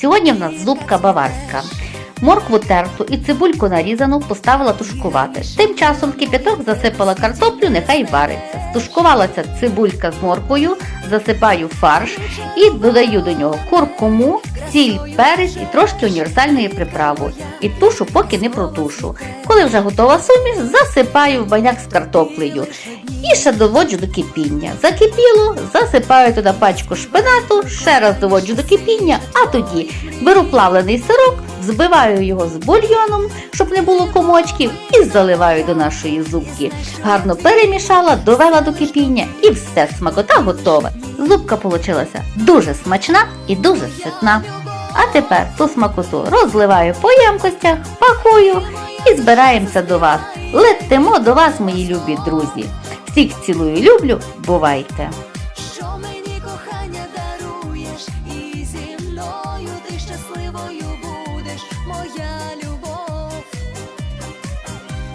Сьогодні в нас зубка баварська. Моркву терту і цибульку нарізану поставила тушкувати. Тим часом кипяток засипала картоплю, нехай вариться. Стушкувалася цибулька з морквою, засипаю фарш і додаю до нього куркуму, сіль, перець і трошки універсальної приправи. І тушу, поки не протушу. Коли вже готова суміш, засипаю в баняк з картоплею і ще доводжу до кипіння. Закипіло, засипаю туди пачку шпинату, ще раз доводжу до кипіння, а тоді беру плавлений сирок, збиваю його з бульйоном, щоб не було комочків, і заливаю до нашої зубки. Гарно перемішала, довела до кипіння і все, смакота готова. Зубка получилася дуже смачна і дуже ситна. А тепер ту смакоту розливаю по ямкостях, пакую і збираємося до вас. Летимо до вас, мої любі друзі. Всіх цілую, люблю, бувайте! Що мені кохання даруєш, і зі мною ти щасливою